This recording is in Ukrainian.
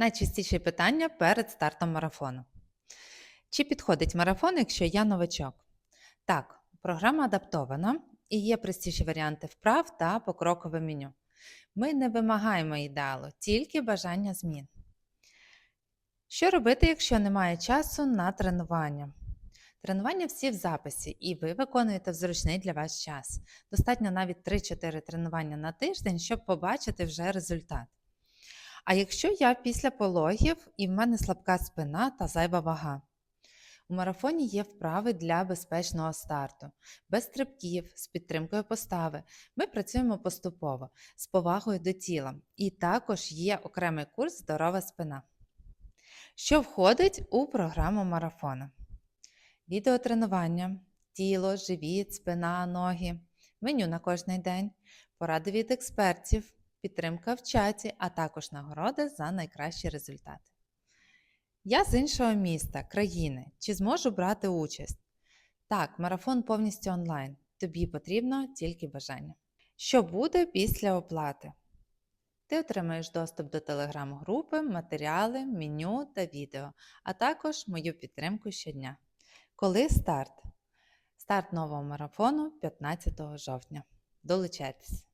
Найчастіші питання перед стартом марафону. Чи підходить марафон, якщо я новачок? Так, програма адаптована і є простіші варіанти вправ та покрокове меню. Ми не вимагаємо ідеалу, тільки бажання змін. Що робити, якщо немає часу на тренування? Тренування всі в записі, і ви виконуєте в зручний для вас час. Достатньо навіть 3-4 тренування на тиждень, щоб побачити вже результат. А якщо я після пологів і в мене слабка спина та зайва вага? У марафоні є вправи для безпечного старту, без стрибків, з підтримкою постави. Ми працюємо поступово, з повагою до тіла. І також є окремий курс Здорова спина. Що входить у програму марафону? Відеотренування, тіло, живіт, спина, ноги, меню на кожний день, поради від експертів, підтримка в чаті, а також нагороди за найкращі результати. Я з іншого міста, країни. Чи зможу брати участь? Так, марафон повністю онлайн. Тобі потрібно тільки бажання. Що буде після оплати? Ти отримаєш доступ до телеграм-групи, матеріали, меню та відео, а також мою підтримку щодня. Коли старт? Старт нового марафону 15 жовтня. Долучайтесь!